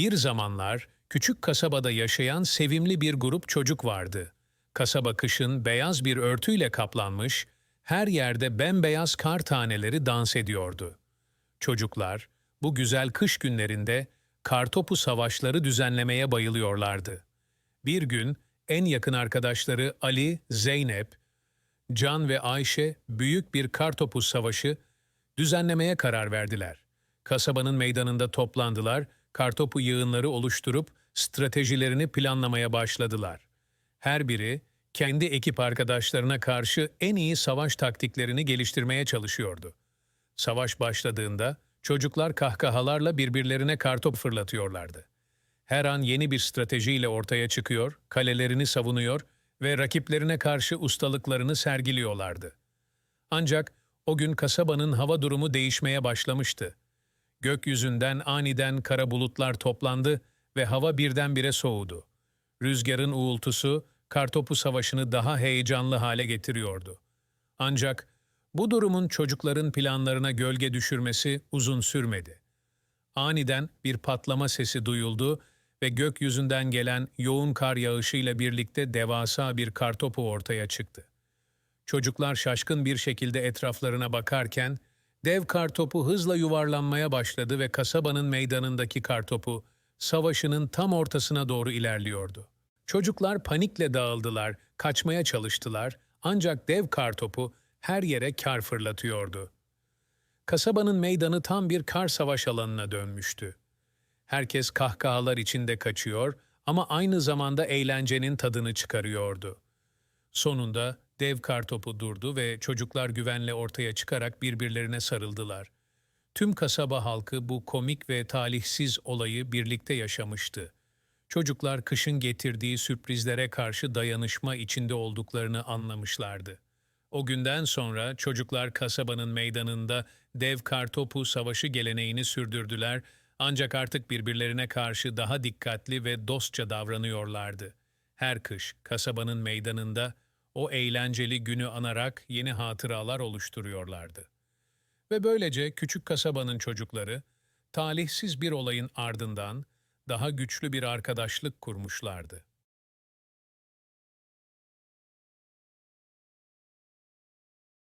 Bir zamanlar küçük kasabada yaşayan sevimli bir grup çocuk vardı. Kasaba kışın beyaz bir örtüyle kaplanmış, her yerde bembeyaz kar taneleri dans ediyordu. Çocuklar bu güzel kış günlerinde kartopu savaşları düzenlemeye bayılıyorlardı. Bir gün en yakın arkadaşları Ali, Zeynep, Can ve Ayşe büyük bir kartopu savaşı düzenlemeye karar verdiler. Kasabanın meydanında toplandılar, kartopu yığınları oluşturup stratejilerini planlamaya başladılar. Her biri kendi ekip arkadaşlarına karşı en iyi savaş taktiklerini geliştirmeye çalışıyordu. Savaş başladığında çocuklar kahkahalarla birbirlerine kartop fırlatıyorlardı. Her an yeni bir stratejiyle ortaya çıkıyor, kalelerini savunuyor ve rakiplerine karşı ustalıklarını sergiliyorlardı. Ancak o gün kasabanın hava durumu değişmeye başlamıştı. Gökyüzünden aniden kara bulutlar toplandı ve hava birdenbire soğudu. Rüzgarın uğultusu kartopu savaşını daha heyecanlı hale getiriyordu. Ancak bu durumun çocukların planlarına gölge düşürmesi uzun sürmedi. Aniden bir patlama sesi duyuldu ve gökyüzünden gelen yoğun kar yağışıyla birlikte devasa bir kartopu ortaya çıktı. Çocuklar şaşkın bir şekilde etraflarına bakarken dev kartopu hızla yuvarlanmaya başladı ve kasabanın meydanındaki kartopu savaşının tam ortasına doğru ilerliyordu. Çocuklar panikle dağıldılar, kaçmaya çalıştılar ancak dev kartopu her yere kar fırlatıyordu. Kasabanın meydanı tam bir kar savaş alanına dönmüştü. Herkes kahkahalar içinde kaçıyor ama aynı zamanda eğlencenin tadını çıkarıyordu. Sonunda dev kartopu durdu ve çocuklar güvenle ortaya çıkarak birbirlerine sarıldılar. Tüm kasaba halkı bu komik ve talihsiz olayı birlikte yaşamıştı. Çocuklar kışın getirdiği sürprizlere karşı dayanışma içinde olduklarını anlamışlardı. O günden sonra çocuklar kasabanın meydanında dev kartopu savaşı geleneğini sürdürdüler ancak artık birbirlerine karşı daha dikkatli ve dostça davranıyorlardı. Her kış kasabanın meydanında o eğlenceli günü anarak yeni hatıralar oluşturuyorlardı. Ve böylece küçük kasabanın çocukları talihsiz bir olayın ardından daha güçlü bir arkadaşlık kurmuşlardı.